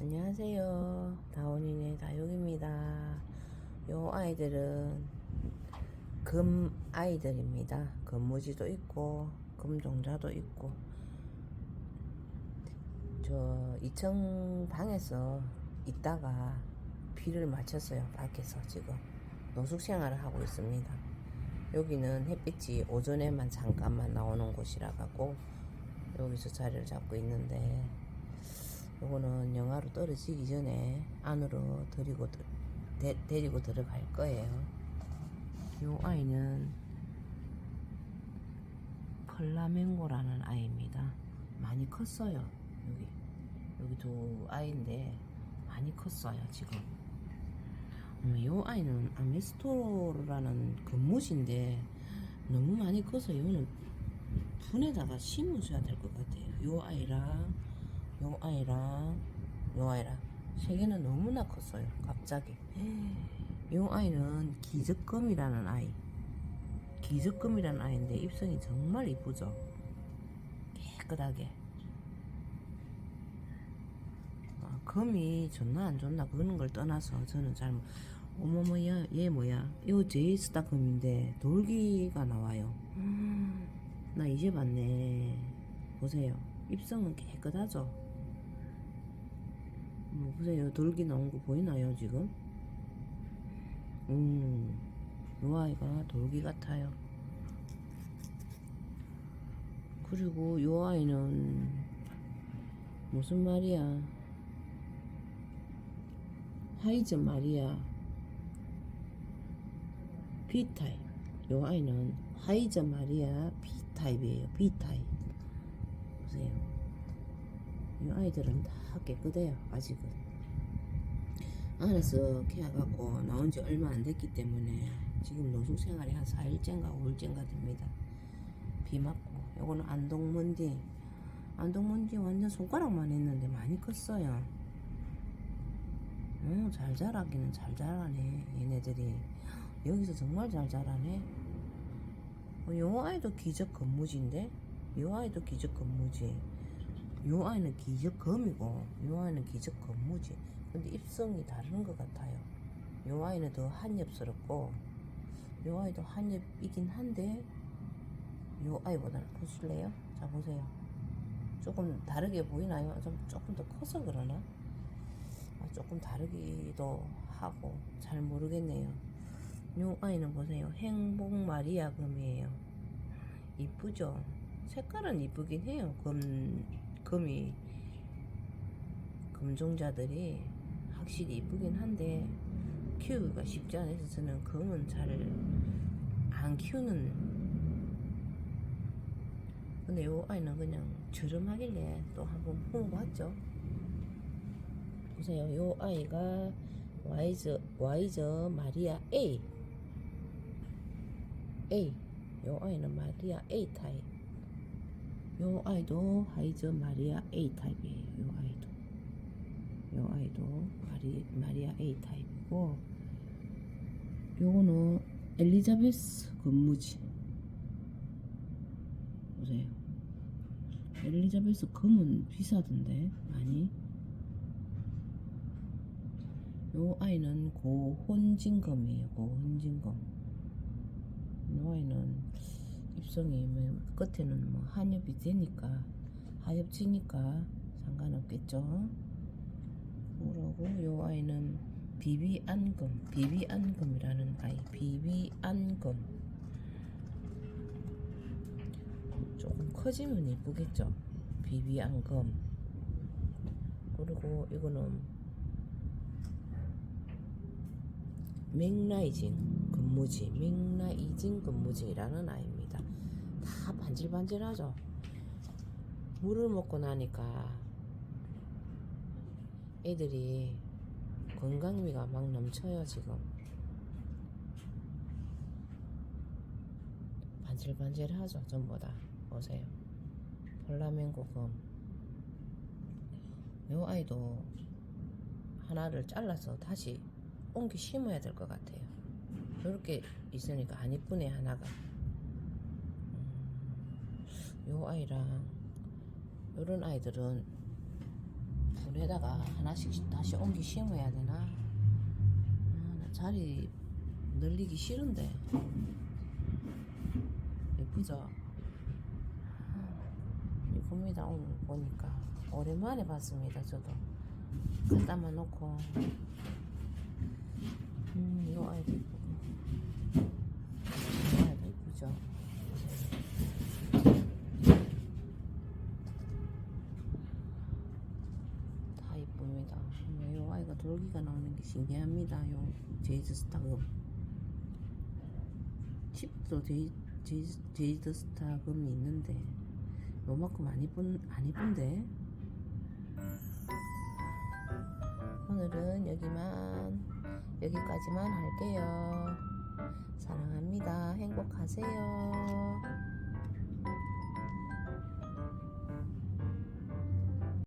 안녕하세요. 다원이네 다육입니다. 요 아이들은 금 아이들입니다. 금무지도 있고 금종자도 있고 저 2층 방에서 있다가 비를 맞췄어요. 밖에서 지금 노숙 생활을 하고 있습니다. 여기는 햇빛이 오전에만 잠깐만 나오는 곳이라 갖고 여기서 자리를 잡고 있는데 요거는 영하로 떨어지기 전에 안으로 데리고 들- 데, 데리고 들어갈 거예요. 요 아이는 플라멩고라는 아이입니다. 많이 컸어요. 여기 여기 두 아이인데 많이 컸어요 지금. 음, 요 아이는 아메스토라는 근무지인데 너무 많이 커서 요는 분에다가 심으셔야 될 것 같아요. 요 아이랑 요 아이랑 요 아이랑 세 개는 너무나 컸어요. 갑자기. 요 아이는 기적금이라는 아이. 기적금이라는 아이인데 입성이 정말 이쁘죠. 깨끗하게. 아, 금이 좋나 안 좋나 그런 걸 떠나서 저는 잘 모- 어머머 얘, 얘 뭐야 이거 제이스타 금인데 돌기가 나와요 나 이제 봤네 보세요 입성은 깨끗하죠 뭐 보세요 돌기 나온 거 보이나요 지금? 음 요 아이가 돌기 같아요. 그리고 요 아이는 무슨 말이야? 하이즈 마리아 B타입 요 아이는 하이즈 마리아 B타입이에요 B타입 보세요 이 아이들은 다 깨끗해요 아직은. 안에서 키워갖고 나온 지 얼마 안 됐기 때문에 지금 노숙 생활이 한 4일째인가 5일째인가 됩니다. 비 맞고. 요거는 안동문디. 안동문디 완전 손가락만 했는데 많이 컸어요. 음, 잘 자라기는 잘 자라네 얘네들이. 여기서 정말 잘 자라네. 어, 요 아이도 기적 건무지인데? 요 아이도 기적 건무지 요 아이는 기적 검이고 요 아이는 기적 건무지 근데 입성이 다른 것 같아요 요 아이는 더 한엽스럽고 요 아이도 한엽이긴 한데 요 아이보다는 보실래요? 자 보세요 조금 다르게 보이나요? 좀 조금 더 커서 그러나? 아, 조금 다르기도 하고 잘 모르겠네요. 요 아이는 보세요. 행복 마리아 금이에요. 이쁘죠? 색깔은 이쁘긴 해요. 금 금이 금종자들이 확실히 이쁘긴 한데 키우기가 쉽지 않아서 저는 금은 잘 안 키우는 근데 요 아이는 그냥 저렴하길래 또 한번 품어봤죠. 보세요. 요 아이가 와이저 와이저 마리아 A A 요 아이는 마리아 A 타입. 요 아이도 하이저 마리아 A 타입이에요. 요 아이도 요 아이도 마리 마리아 A 타입이고 요거는 엘리자베스 근무지 보세요. 엘리자베스 금은 비싸던데 많이. 요 아이는 고혼진검이에요. 고혼진검. 요 아이는 입성이 뭐 끝에는 뭐 한엽이 되니까 하엽지니까 상관없겠죠. 그러고 요 아이는 비비안금, 비비안금이라는 아이, 비비안금. 조금 커지면 이쁘겠죠. 비비안금. 그리고 이거는 맥라이징 근무지, 맥라이징 근무지라는 아이입니다. 다 반질반질하죠. 물을 먹고 나니까 애들이 건강미가 막 넘쳐요 지금. 반질반질하죠 전부 다. 보세요. 플라멩고 검. 요 아이도 하나를 잘라서 다시 옮겨 심어야 될 것 같아요. 이렇게 있으니까 안 이쁘네 하나가. 음, 요 아이랑 요런 아이들은 물에다가 하나씩 다시 옮기 심어야 되나? 아, 나 자리 늘리기 싫은데. 예쁘죠? 이쁩니다 오늘 보니까 오랜만에 봤습니다 저도 갖다만 놓고 음 이거 아이도 이쁘죠 다 이쁩니다. 음, 이 아이가 돌기가 나오는 게 신기합니다. 요 제이드 스타금 칩도 제이, 제이, 제이드 스타금이 있는데 요만큼 안 이쁜 안 이쁜데? 오늘은 여기만 여기까지만 할게요. 사랑합니다. 행복하세요